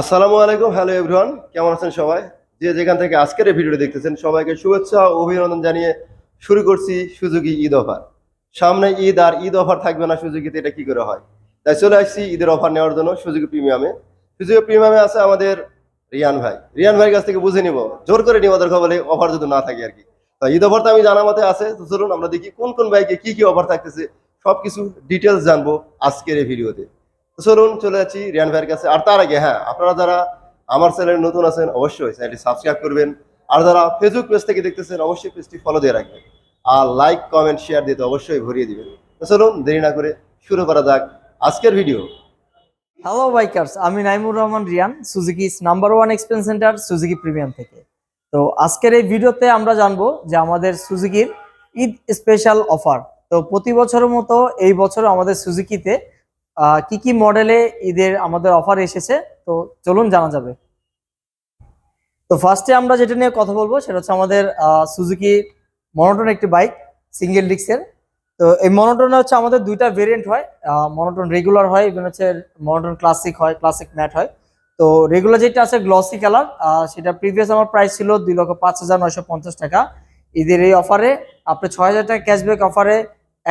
আসসালামু আলাইকুম, hello everyone, কেমন আছেন সবাই? যে যেখান থেকে আজকের এই ভিডিওটি দেখতেছেন, সবাইকে শুভেচ্ছা ও অভিনন্দন জানিয়ে শুরু করছি সুজুকি ঈদ অফার। সামনে ঈদ আর ঈদ অফার থাকবে না সুজুকিতে, এটা কি করে হয়? তাই চলে আসছি ঈদের অফার নেওয়ার জন্য সুজুকি প্রিমিয়ামে। সুজুকি প্রিমিয়ামে আছে আমাদের রিয়ান ভাই। রিয়ান ভাইয়ের কাছ থেকে বুঝে নিব, জোর করে নিব দরকার বলে অফার যদি না থাকে আর কি। তো ঈদ অফার তো আমি জানা মতে আছে, তো চলুন আমরা দেখি কোন কোন বাইকে কি কি অফার থাকতেছে, সবকিছু ডিটেলস জানব আজকের এই ভিডিওতে। চলুন, চলে যাচ্ছি রিয়ান ভাইয়ের কাছে। আর তার আগে হ্যাঁ আপনারা যারা আমার চ্যানেল নতুন আছেন, অবশ্যই চ্যানেলটি সাবস্ক্রাইব করবেন। আর যারা ফেসবুক পেজ থেকে দেখতেছেন, অবশ্যই পেজটি ফলো দিয়ে রাখবেন। আর লাইক কমেন্ট শেয়ার দিতে অবশ্যই ভরিয়ে দিবেন। চলুন, দেরি না করে শুরু করা যাক আজকের ভিডিও হ্যালো বাইকার্স আমি Naimur Rahman Riyan Suzuki number one experience centre Suzuki premium থেকে। তো আজকের এই ভিডিওতে আমরা জানব যে আমাদের সুজুকির ঈদ স্পেশাল অফার তো প্রতি বছরের মতো এই বছর আমাদের সুজুকিতে কি কি মডেলে ঈদের আমাদের অফার এসেছে? তো চলুন জানা যাবে। তো ফার্স্টে আমরা যেটা নিয়ে কথা বলব, সেটা হচ্ছে আমাদের সুজুকি মনোটন একটি বাইক সিঙ্গেল ডিস্কের তো এই মনোটনে হচ্ছে আমাদের দুইটা ভেরিয়েন্ট হয়। মনোটন রেগুলার হয় ইভেন হচ্ছে মনোটন ক্লাসিক হয় ক্লাসিক ম্যাট হয়। তো রেগুলার যেটা আছে গ্লসি কালার সেটা প্রিভিয়াস আমার প্রাইস ছিল দুই লক্ষ পাঁচ হাজার নয়শো পঞ্চাশ টাকা। ঈদের এই অফারে আপনি ছয় হাজার টাকা ক্যাশব্যাক অফারে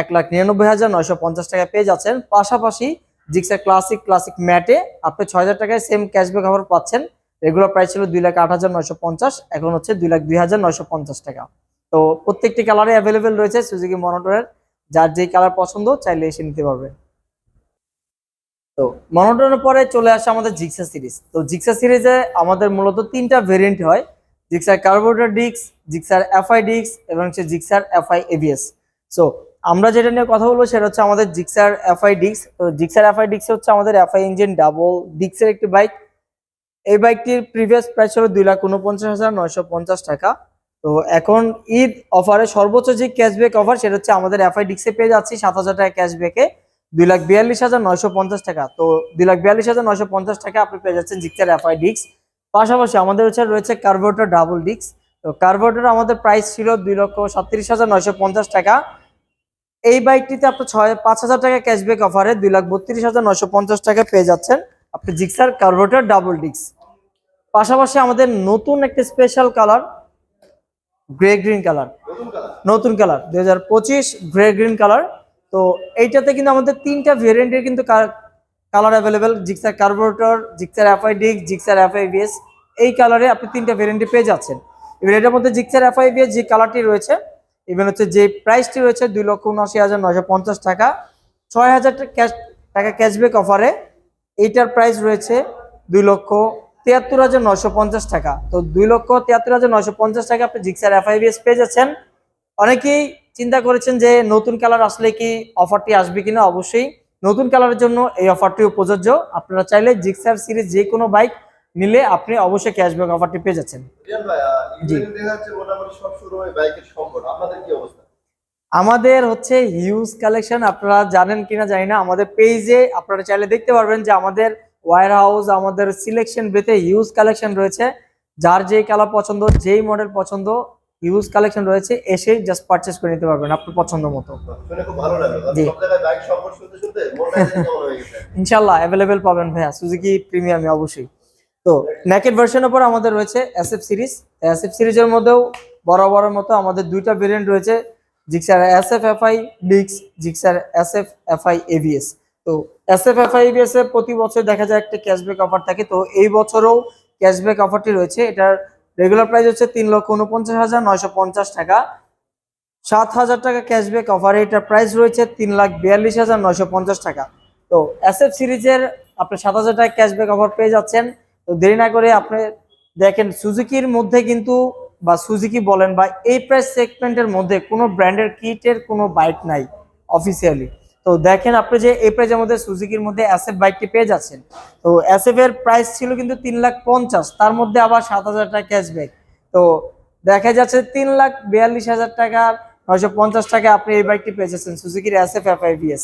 এক লাখ নিরানব্বই হাজার নয়শো পঞ্চাশ টাকা পেয়ে যাচ্ছেন। পাশাপাশি জিক্সা ক্লাসিক ক্লাসিক ম্যাটে আপনি ছয় হাজার টাকায় সেম ক্যাশব্যাক অফার পাচ্ছেন। রেগুলার প্রাইস ছিল দুই লাখ আট হাজার নয়শো পঞ্চাশ, এখন হচ্ছে দুই লাখ দুই হাজার নয়শো পঞ্চাশ টাকা। তো প্রত্যেকটি কালারে অ্যাভেলেবেল রয়েছে সুজুকি মনোটনের যার যেই কালার পছন্দ, চাইলে এসে নিতে পারবে। তো মনোটনের পরে চলে আসে আমাদের জিক্সা সিরিজ তো জিক্সা সিরিজে আমাদের মূলত তিনটা ভেরিয়েন্ট হয়। জিক্সার কার্বোরেটর ডিক্স জিক্সার এফআই ডিক্স এবং হচ্ছে জিক্সার এফআই এভিএস সো আমরা যেটা নিয়ে কথা বলব সেটা হচ্ছে আমাদের জিক্সার এফআই ডিক্স তো জিক্সার এফআই ডিক্স হচ্ছে আমাদের এফআই ইঞ্জিন ডাবল ডিক্সের একটি বাইক এই বাইকটির প্রিভিয়াস প্রাইস ছিল দুই লাখ উনপঞ্চাশ হাজার নয়শো পঞ্চাশ টাকা। তো এখন ঈদ অফারে সর্বোচ্চ যে ক্যাশব্যাক অফার সেটা হচ্ছে আমাদের এফআই ডিক্সে পেয়ে যাচ্ছি সাত হাজার টাকা ক্যাশব্যাকে দুই লাখ বিয়াল্লিশ হাজার নয়শো পঞ্চাশ টাকা। তো দুই লাখ বিয়াল্লিশ হাজার নয়শো পঞ্চাশ টাকা আপনি পেয়ে যাচ্ছেন জিক্সার এফআই ডিক্স পাশাপাশি আমাদের হচ্ছে রয়েছে কার্বোরেটর ডাবল ডিক্স তো কার্বোরেটর আমাদের প্রাইস ছিল দুই লক্ষ সাতত্রিশ হাজার নয়শো পঞ্চাশ টাকা। এই বাইকটিতে আপনি ছয় পাঁচ হাজার টাকা ক্যাশব্যাক অফারে দুই লাখ বত্রিশ হাজার নয়শো পঞ্চাশ টাকা পেয়ে যাচ্ছেন। আপনি জিক্সার কার্বোরেটর ডাবল ডিক্স পাশাপাশি আমাদের নতুন একটা special colour grey green colour নতুন কালার দুই হাজার পঁচিশ গ্রে গ্রিন কালার তো এইটাতে কিন্তু আমাদের তিনটা ভেরিয়েন্টের কিন্তু colour available Gixxer carburettor Gixxer FI disc Gixxer FI BS এই কালারে আপনি তিনটা ভেরিয়েন্টে পেয়ে যাচ্ছেন। এবার এটার মধ্যে জিক্সার এফআই বিএস যে কালারটি রয়েছে ইভেন হচ্ছে যে প্রাইসটি রয়েছে দুই লক্ষ উনআশি হাজার নয়শো পঞ্চাশ টাকা। ছয় হাজার টাকা ক্যাশব্যাক অফারে এইটার প্রাইস রয়েছে দুই লক্ষ তিয়াত্তর হাজার নয়শো পঞ্চাশ টাকা। তো দুই লক্ষ তিয়াত্তর হাজার নয়শো পঞ্চাশ টাকা আপনি জিক্সার এফআইবিএস পেয়ে যাচ্ছেন। অনেকেই চিন্তা করেছেন যে নতুন কালার আসলে কি অফারটি আসবে কিনা? অবশ্যই নতুন কালারের জন্য এই অফারটিও প্রযোজ্য। আপনারা চাইলে জিক্সার সিরিজ যে কোনো বাইক নিলে আপনি অবশ্যই ক্যাশব্যাক অফারটি পেয়ে যাচ্ছেন। জি। আমাদের হচ্ছে হিউজ কালেকশন আপনারা জানেন কিনা জানি না আমাদের পেজে আপনারা চাইলে দেখতে পারবেন যে আমাদের ওয়ার হাউস আমাদের সিলেকশন বেতে হিউজ কালেকশন রয়েছে। যার যেই কালার পছন্দ যেই মডেল পছন্দ হিউজ কালেকশন রয়েছে এসেই জাস্ট পারচেস করে নিতে পারবেন আপনার পছন্দ মতো। ইনশাল্লাহ অ্যাভেলেবেল পাবেন ভাইয়া। সুজুকি প্রিমিয়ামে অবশ্যই। তো নেকেট ভার্সনের পর আমাদের রয়েছে এসএফ সিরিজ এসএফ সিরিজের মধ্যেও বরাবরের মতো আমাদের দুইটা ভেরিয়েন্ট রয়েছে Gixxer S F SF FI ডিক্স জিক্সার এসএফ এফআই এভিএস তো এসএফ এফআই এভিএস এ প্রতি বছর দেখা যায় একটা ক্যাশব্যাক অফার থাকে, তো এই বছরও ক্যাশব্যাক অফারটি রয়েছে। এটার রেগুলার প্রাইস হচ্ছে তিন লক্ষ উনপঞ্চাশ হাজার নয়শো পঞ্চাশ টাকা। সাত হাজার টাকা ক্যাশব্যাক অফারে এটার প্রাইস রয়েছে তিন লাখ বিয়াল্লিশ হাজার নয়শো পঞ্চাশ টাকা। তো এসএফ সিরিজের আপনি সাত হাজার টাকা ক্যাশব্যাক অফার পেয়ে যাচ্ছেন। তো দেরি না করে আপনি দেখেন সুজুকির মধ্যে কিন্তু বা সুজুকি বলেন বা এই প্রাইস সেগমেন্টের মধ্যে কোনো ব্র্যান্ডের কিটের কোনো বাইক নাই অফিসিয়ালি তো দেখেন আপনি যে এই প্রাইজের মধ্যে সুজুকির মধ্যে অ্যাসেফ বাইকটি পেয়ে যাচ্ছেন। তো অ্যাসেফ এর প্রাইস ছিল কিন্তু তিন লাখ পঞ্চাশ, তার মধ্যে আবার সাত হাজার টাকা ক্যাশব্যাক তো দেখা যাচ্ছে তিন লাখ বিয়াল্লিশ হাজার টাকার নয়শো পঞ্চাশ টাকা আপনি এই বাইকটি পেয়ে যাচ্ছেন সুজুকির এসএফ এফআইভিএস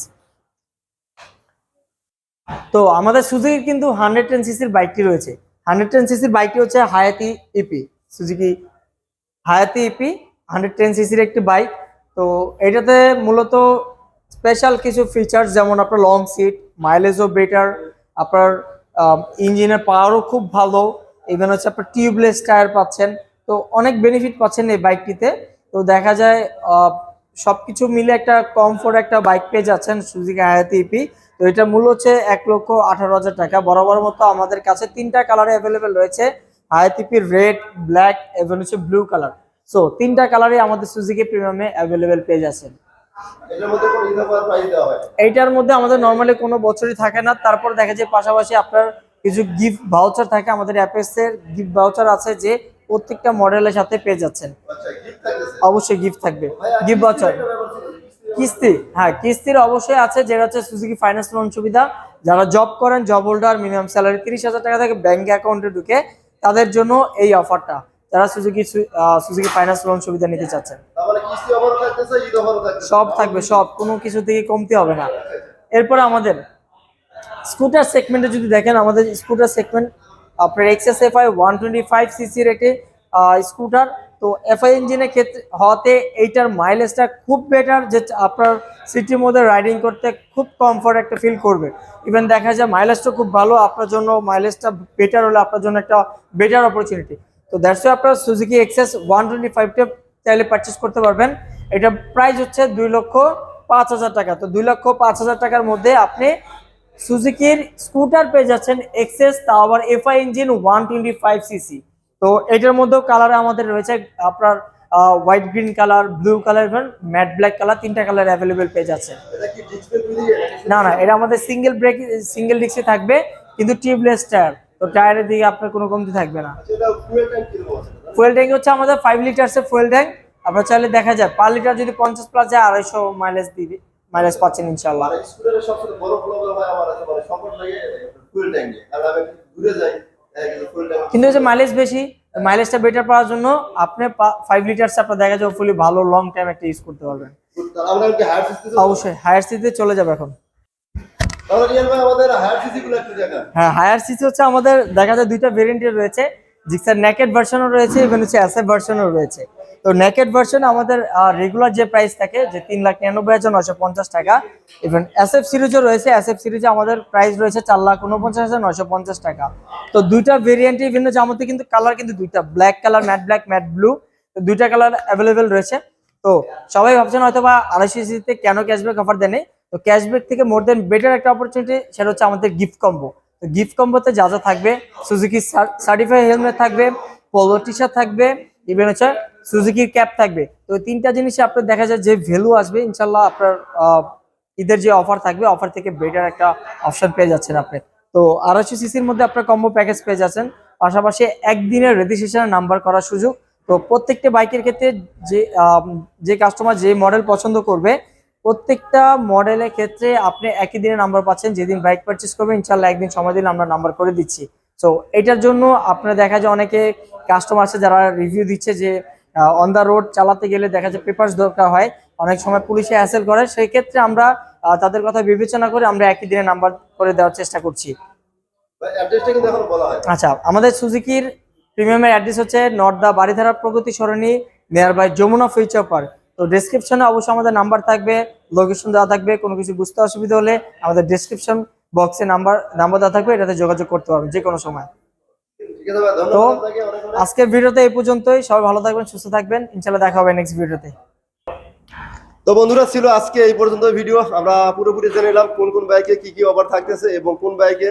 তো আমাদের সুজুকির কিন্তু হান্ড্রেড টেন সিসির বাইকটি রয়েছে। হান্ড্রেড টেন সিসির বাইকটি হচ্ছে Hayate EP Suzuki Hayate EP hundred ten সিসির একটি বাইক তো এটাতে মূলত স্পেশাল কিছু ফিচার্স যেমন আপনার লং সিট মাইলেজও বেটার আপনার ইঞ্জিনের পাওয়ারও খুব ভালো ইভেন হচ্ছে আপনার টিউবলেস টায়ার পাচ্ছেন। তো অনেক বেনিফিট পাচ্ছেন এই বাইকটিতে তো দেখা যায় সবকিছু মিলে একটা কমফোর্ট একটা বাইক পেয়ে যাচ্ছেন সুজুকি হায়াতি ইপি তো এটা মূল্য হচ্ছে এক লক্ষ আঠারো হাজার টাকা। বরাবর মতো আমাদের কাছে তিনটা কালারে অ্যাভেলেবেল রয়েছে। হায়াতিপি রেড ব্ল্যাক এবং হচ্ছে ব্লু কালার সো তিনটা কালারই আমাদের সুজুকি প্রিমিয়ামে অ্যাভেলেবেল পেয়ে যাচ্ছেন। এইটার মধ্যে আমাদের নর্মালি কোনো বছরই থাকে না। তারপর দেখা যায় পাশাপাশি আপনার কিছু গিফট ভাউচার থাকে আমাদের অ্যাপেস এর। গিফট ভাউচার আছে যে প্রত্যেকটা মডেলের সাথে পেয়ে যাচ্ছেন। অবশ্যই গিফট থাকবে। গিফট ছিল, কিস্তি? হ্যাঁ কিস্তির অবশ্যই আছে যেটা হচ্ছে সুজুকি ফাইন্যান্স লোন সুবিধা। যারা জব করেন জব হোল্ডার মিনিমাম স্যালারি তিরিশ হাজার টাকা থেকে ব্যাংক অ্যাকাউন্টে ঢুকে তাদের জন্য এই অফারটা যারা সুজুকি সুজুকি ফাইন্যান্স লোন সুবিধা নিতে চাচ্ছেন। সব থাকবে সব। কোনো কিছু থেকে কমতি হবে না। এরপরে আমাদের স্কুটার সেগমেন্টে যদি দেখেন আমাদের স্কুটার সেগমেন্ট আপনার Access FI one twenty five সিসির একটি স্কুটার তো এফআই ইঞ্জিনের ক্ষেত্রে হওয়াতে এইটার মাইলেজটা খুব বেটার যে আপনার সিটির মধ্যে রাইডিং করতে খুব কমফর্ট একটা ফিল করবে। ইভেন দেখা যায় মাইলেজটা খুব ভালো, আপনার জন্য মাইলেজটা বেটার হলে আপনার জন্য একটা বেটার অপরচুনিটি তো দ্যাটস আপনার সুজুকি এক্সএস ওয়ান টোয়েন্টি ফাইভটা চাইলে পারচেস করতে পারবেন। এটা প্রাইস হচ্ছে দুই লক্ষ পাঁচ হাজার টাকা। তো দুই লক্ষ পাঁচ হাজার টাকার মধ্যে আপনি সুজুকির স্কুটার পেয়ে যাচ্ছেন এক্সেস তাও আবার FI engine one twenty five CC তো এটার মধ্যেও কালার আমাদের রয়েছে আপনার white green colour blue colour এবং ম্যাট ব্ল্যাক কালার তিনটা কালার অ্যাভেলেবেল পেয়ে যাচ্ছে না না এটা আমাদের সিঙ্গেল ব্রেক সিঙ্গেল ডিস্কে থাকবে কিন্তু টিউবলেস টায়ার তো টায়ারের দিকে আপনার কোনো কমতি থাকবে না। আচ্ছা, ফুয়েল? ফুয়েল ট্যাঙ্ক হচ্ছে আমাদের ফাইভ লিটার্সের ফুয়েল ট্যাঙ্ক আপনার চাইলে দেখা যায় পার লিটার যদি পঞ্চাশ প্লাস যায় আড়াইশো মাইলেজ দিবে মাইলেজ পাচ্ছেন ইনশাল্লাহ আর স্কুটারের সবচেয়ে বড় প্রবলেম হয় আমার আছে মানে সংকট লাগে ফুয়েল ট্যাঙ্ক কারণ আমি ঘুরে যাই কিন্তু হচ্ছে মাইলেজ বেশি মাইলেজটা বেটার পাওয়ার জন্য আপনি ফাইভ লিটার্স আপনার দেখা যাবে ফুলি ভালো লং টাইম একটা ইউজ করতে পারবেন। আমরা কি হায়ার সিসি অবশ্যই হায়ার সিতে চলে যাবে এখন। তাহলে রিয়াল ভাই আমাদের হায়ার সিসি গুলো একটু জায়গা হ্যাঁ হায়ার সিসি হচ্ছে আমাদের দেখা যায় দুইটা ভেরিয়েন্টের রয়েছে জিক্সার নেকেড ভার্সনও রয়েছে ইভেন হচ্ছে অ্যাসেপ ভার্সনও রয়েছে। তো নেকেড ভার্সন আমাদের রেগুলার যে প্রাইস থাকে, যে তিন লাখ নিরানব্বই হাজার নশো পঞ্চাশ টাকা ইভেন এসএফ সিরিজও রয়েছে এসএফ সিরিজে আমাদের প্রাইস রয়েছে চার লাখ উনপঞ্চাশ হাজার নশো পঞ্চাশ টাকা। তো দুইটা ভেরিয়েন্টে হচ্ছে আমাদের কিন্তু কালার কিন্তু দুইটা black colour matte black matte blue তো দুইটা কালার অ্যাভেলেবেল রয়েছে। তো সবাই ভাবছেন হয়তো বা আড়াইশো সিসিতে কেন ক্যাশব্যাক অফার দেনে তো ক্যাশব্যাক থেকে মোর দেন বেটার একটা অপরচুনিটি সেটা হচ্ছে আমাদের গিফট কম্বো তো গিফট কম্বোতে যা যা থাকবে সুজুকি সার্টিফাই হেলমেট থাকবে পোলো টি শার্ট থাকবে ইভেন হচ্ছে সুজুকির ক্যাপ থাকবে। তো তিনটা জিনিসে আপনার দেখা যায় যে ভ্যালু আসবে। ইনশাল্লাহ আপনার ঈদের যে অফার থাকবে অফার থেকে বেটার একটা অপশন পেয়ে যাচ্ছেন আপনি। তো আড়াইশো সিসির মধ্যে আপনার কম্বো প্যাকেজ পেয়ে যাচ্ছেন। পাশাপাশি একদিনের রেজিস্ট্রেশন নাম্বার করার সুযোগ। তো প্রত্যেকটা বাইকের ক্ষেত্রে যে যে কাস্টমার যে মডেল পছন্দ করবে, প্রত্যেকটা মডেলের ক্ষেত্রে আপনি একই দিনে নাম্বার পাচ্ছেন। যেদিন বাইক পারচেস করবেন ইনশাল্লাহ একদিন সময় দিলে আমরা নাম্বার করে দিচ্ছি। তো এটার জন্য আপনার দেখা যায় অনেকে কাস্টমার আছে যারা রিভিউ দিচ্ছে যে অন দ্য রোড চালাতে গেলে দেখা যায় পেপার্স দরকার হয়। অনেক সময় পুলিশে হ্যাসেল করে। সেই ক্ষেত্রে আমরা তাদের কথা বিবেচনা করে আমরা একই দিনে নাম্বার করে দেওয়ার চেষ্টা করছি। আচ্ছা আমাদের সুজুকির প্রিমিয়ামের অ্যাড্রেস হচ্ছে Nadda Baridhara Pragati Sarani near by Jamuna future park তো ডেসক্রিপশনে অবশ্যই আমাদের নাম্বার থাকবে লোকেশন দেওয়া থাকবে কোনো কিছু বুঝতে অসুবিধা হলে আমাদের ডেসক্রিপশন বক্সে নাম্বার নাম্বার দেওয়া থাকবে এটাতে যোগাযোগ করতে পারবেন যে কোনো সময় তো আজকের ভিডিওতে এই পর্যন্তই। সবাই ভালো থাকবেন, সুস্থ থাকবেন। ইনশাল্লাহ দেখা হবে নেক্সট ভিডিওতে। তো বন্ধুরা, ছিল আজকে এই পর্যন্ত ভিডিও। আমরা পুরোপুরি জেনে নিলাম কোন কোন বাইকে কি কি অফার থাকতেছে এবং কোন বাইকে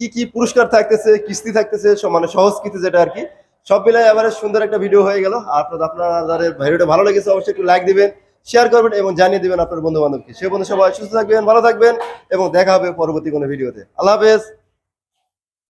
কি কি পুরস্কার থাকতেছে, কিস্তি থাকতেছে মানে সহজ কিস্তি যেটা আর কি। সব মিলাই এবারে সুন্দর একটা ভিডিও হয়ে গেল। আর আপনার আপনাদের ভিডিওটা ভালো লেগেছে, অবশ্যই একটু লাইক দিবেন শেয়ার করবেন এবং জানিয়ে দিবেন আপনার বন্ধু বান্ধবকে সে বন্ধু সবাই সুস্থ থাকবেন, ভালো থাকবেন এবং দেখা হবে পরবর্তী কোনো ভিডিওতে আল্লাহ হাফেজ।